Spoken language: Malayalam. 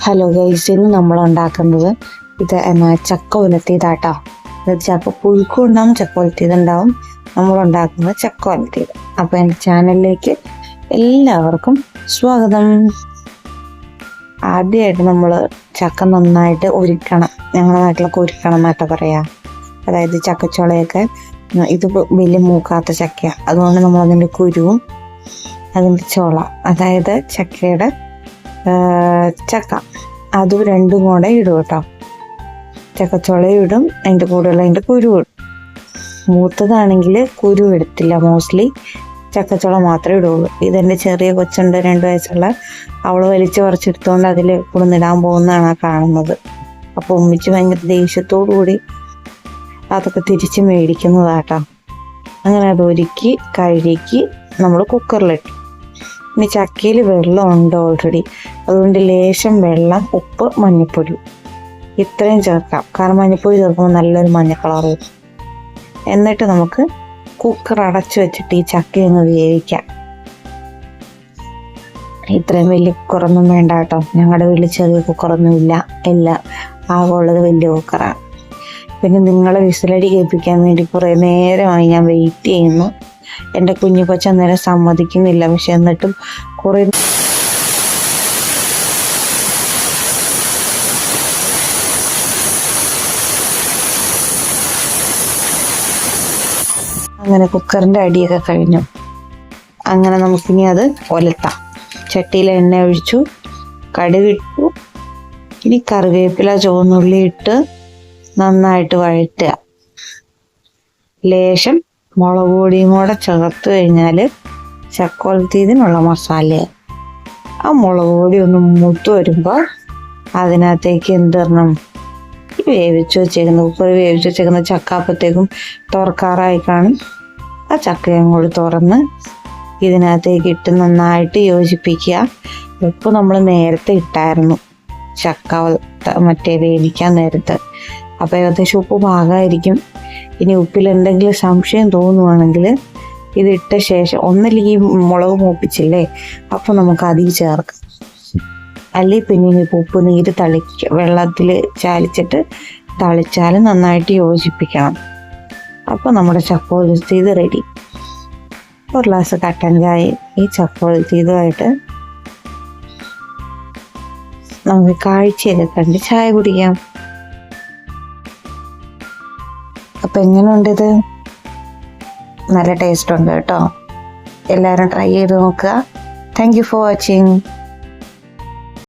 ഹലോ ഗൈസ് ഇന്ന് നമ്മൾ ഉണ്ടാക്കുന്നത് ഇത് എന്നാ ചക്ക ഉലത്തിയതാട്ടോ. അതായത് ചക്ക പുഴുക്കും ഉണ്ടാവും ചക്ക ഉലത്തിയതുണ്ടാവും. നമ്മൾ ഉണ്ടാക്കുന്നത് ചക്ക ഉലത്തിയത്. അപ്പോൾ എന്റെ ചാനലിലേക്ക് എല്ലാവർക്കും സ്വാഗതം. ആദ്യമായിട്ട് നമ്മൾ ചക്ക നന്നായിട്ട് ഒരുക്കണം. ഞങ്ങളുടെ നാട്ടിലൊക്കെ ഒരുക്കണം എന്നൊക്കെ പറയാം. അതായത് ചക്കച്ചോളയൊക്കെ ഇത് വലിയ മൂക്കാത്ത ചക്കയാണ് അതുകൊണ്ട് നമ്മൾ അതിന്റെ കുരുവും അതിന്റെ ചോള അതായത് ചക്കയുടെ ചക്ക. അതും രണ്ടും കൂടെ ഇടും കേട്ടോ. ചക്കച്ചുളയും ഇടും അതിന്റെ കൂടെയുള്ള അതിന്റെ കുരു ഇടും. മൂത്തതാണെങ്കിൽ കുരു എടുത്തില്ല മോസ്റ്റ്ലി ചക്കച്ചുള മാത്രമേ ഇടുള്ളൂ. ഇതെന്റെ ചെറിയ കൊച്ചുണ്ട് രണ്ട് വയസ്സുള്ള. അവൾ വലിച്ചു പറിച്ചെടുത്തുകൊണ്ട് അതിൽ കുളിന്നിടാൻ പോകുന്നതാണ് ആ കാണുന്നത്. അപ്പോൾ ഉമ്മിച്ച് ഭയങ്കര ദേഷ്യത്തോടു കൂടി അതൊക്കെ തിരിച്ച് മേടിക്കുന്നതാട്ടോ അങ്ങനെ അത് ഒരുക്കി കഴുകി നമ്മൾ കുക്കറിലിട്ടു ഇനി ചക്കയിൽ വെള്ളമുണ്ട് ഓൾറെഡി അതുകൊണ്ട് ലേശം വെള്ളം ഉപ്പ് മഞ്ഞൾപ്പൊടി ഇത്രയും ചേർക്കാം. കാരണം മഞ്ഞൾപ്പൊടി ചേർക്കുമ്പോൾ നല്ലൊരു മഞ്ഞ കളർ വരും എന്നിട്ട് നമുക്ക് കുക്കർ അടച്ചു വെച്ചിട്ട് ഈ ചക്ക ഒന്ന് വേവിക്കാം. ഇത്രയും വലിയ കുക്കറൊന്നും വേണ്ട കേട്ടോ. ഞങ്ങളുടെ വീട്ടിൽ ചെറിയ കുക്കറൊന്നും ഇല്ല. എല്ലാം ആകുള്ളത് വലിയ കുക്കറാണ് പിന്നെ നിങ്ങളെ വിസിലടി കേൾപ്പിക്കാൻ വേണ്ടി കുറേ നേരമായി ഞാൻ വെയിറ്റ് ചെയ്യുന്നു. എന്റെ കുഞ്ഞു കൊച്ചന്നേരം സമ്മതിക്കുന്നില്ല. പക്ഷെ എന്നിട്ടും കുറേ അങ്ങനെ കുക്കറിന്റെ അടിയൊക്കെ കഴിഞ്ഞു. അങ്ങനെ നമുക്കിനി അത് ഒലത്താം. ചട്ടിയിൽ എണ്ണ ഒഴിച്ചു കടുകിട്ടു. ഇനി കറിവേപ്പില ചുവന്നുള്ളി ഇട്ട് നന്നായിട്ട് വഴറ്റുക. ലേശം മുളക് പൊടിയും കൂടെ ചേർത്ത് കഴിഞ്ഞാൽ ചക്കോലത്തീതിനുള്ള മസാലയായി ആ മുളക് പൊടി ഒന്ന് മൂത്ത് വരുമ്പോൾ അതിനകത്തേക്ക് എന്തിടണം വേവിച്ച് വെച്ചേക്കുന്ന കുക്കറി വേവിച്ച് വെച്ചേക്കുന്ന ചക്ക അപ്പത്തേക്കും തുറക്കാറായി കാണും. ആ ചക്കയും കൂടി തുറന്ന് ഇതിനകത്തേക്ക് ഇട്ട് നന്നായിട്ട് യോജിപ്പിക്കുക. ഉപ്പ് നമ്മൾ നേരത്തെ ഇട്ടായിരുന്നു. ചക്ക മറ്റേ വേവിക്കാൻ നേരത്ത്. അപ്പോൾ ഏകദേശം ഉപ്പ് പാകമായിരിക്കും. ഇനി ഉപ്പിൽ എന്തെങ്കിലും സംശയം തോന്നുവാണെങ്കിൽ ഇതിട്ട ശേഷം ഒന്നല്ലെങ്കിൽ മുളക് മൂപ്പിച്ചില്ലേ? അപ്പോൾ നമുക്ക് അതിൽ ചേർക്കാം. അല്ലെങ്കിൽ പിന്നെ ഉപ്പ് നീര് തളിക്ക വെള്ളത്തിൽ ചാലിച്ചിട്ട് തളിച്ചാൽ നന്നായിട്ട് യോജിപ്പിക്കണം. അപ്പോൾ നമ്മുടെ ചക്കോലത്തി റെഡി ഒരു ഗ്ലാസ് കട്ടൻ ചായ ഈ ചക്കോലത്തി ഇതുമായിട്ട് നമുക്ക് കാഴ്ചയൊക്കെ കണ്ട് ചായ കുടിക്കാം. അപ്പം എങ്ങനെയുണ്ടിത് നല്ല ടേസ്റ്റ് ഉണ്ട് കേട്ടോ. എല്ലാവരും ട്രൈ ചെയ്ത് നോക്കുക. Thank you for watching